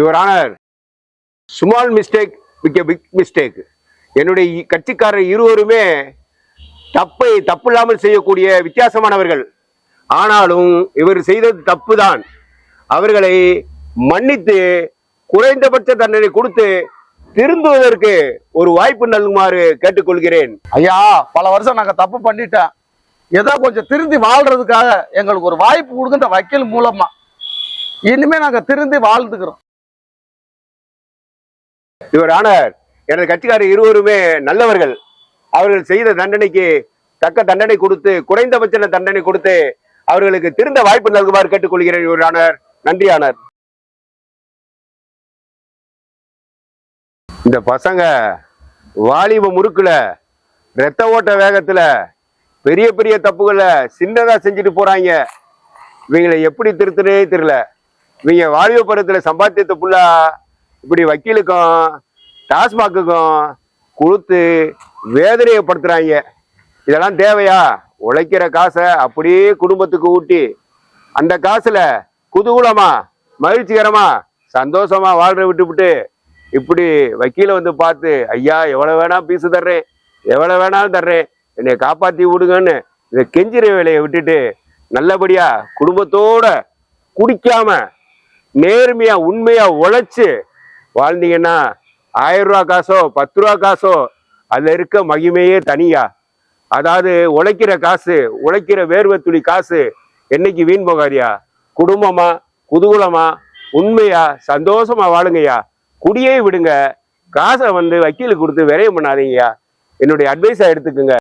Your honour small mistake மிக்க big mistake என்னுடைய இ- கட்சிக்காரர் இருவருமே தப்பை தப்பு இல்லாமல் செய்யக்கூடிய வித்தியாசமானவர்கள். ஆனாலும் இவர் செய்தது தப்பு தான் அவர்களை மன்னித்து குறைந்தபட்ச தண்டனை கொடுத்து திருந்துவதற்கு ஒரு வாய்ப்பு நல்குமாறு கேட்டுக்கொள்கிறேன். ஐயா பல வருஷம் நாங்க தப்பு பண்ணிட்டோம் ஏதோ கொஞ்சம் திருந்தி வாழ்றதுக்காக எங்களுக்கு ஒரு வாய்ப்பு கொடுக்குற வக்கீல் மூலமா. இனிமே நாங்க திருந்தி வாழ்ந்துக்கிறோம். இவர் ஆனர். எனது கட்சிக்காரர் இருவருமே நல்லவர்கள். அவர்கள் செய்த தண்டனைக்கு தக்க தண்டனை கொடுத்து குறைந்தபட்ச தண்டனை கொடுத்து அவர்களுக்கு திருந்த வாய்ப்பு நல்குமாறு கேட்டுக்கொள்கிறேன். இவர் ஆனார். நன்றி ஆனர். இந்த பசங்க வாலிப முறுக்குல ரத்த ஓட்ட வேகத்துல பெரிய பெரிய தப்புகளை சின்னதா செஞ்சுட்டு போறாங்க. இவங்களை எப்படி திருத்துனே தெரியல. இவங்க வாலிப பருவத்துல சம்பாத்தியத்தை ஃபுல்லா இப்படி வக்கீலுக்கும் டாஸ்மாக்குக்கும் கொடுத்து வேதனையைப்படுத்துகிறாங்க இதெல்லாம் தேவையா? உழைக்கிற காசை அப்படியே குடும்பத்துக்கு ஊட்டி அந்த காசில் குதூகலமா மகிழ்ச்சிகரமா சந்தோஷமா வாழ்ற விட்டுவிட்டு இப்படி வக்கீல வந்து பார்த்து ஐயா எவ்வளோ வேணா பீஸு தர்றேன் எவ்வளோ வேணாலும் தர்றேன் என்னை காப்பாற்றி விடுங்கன்னு இந்த கெஞ்சிற வேலையை விட்டுட்டு நல்லபடியா குடும்பத்தோட குடிக்காம நேர்மையா உண்மையா உழைச்சு வாழ்ந்தீங்கன்னா ஆயிரம் ரூபா காசோ பத்து ரூபா காசோ அதில் இருக்க மகிமையே தனியா. அதாவது உழைக்கிற காசு உழைக்கிற வேர்வை துளி காசு என்னைக்கு வீண் போகாதியா? குடும்பமா குதூகலமா உண்மையா சந்தோஷமா வாழுங்கய்யா. குடியே விடுங்க. காசை வந்து வக்கீலுக்கு கொடுத்து விரையம் பண்ணாதீங்கய்யா. என்னுடைய அட்வைஸா எடுத்துக்குங்க.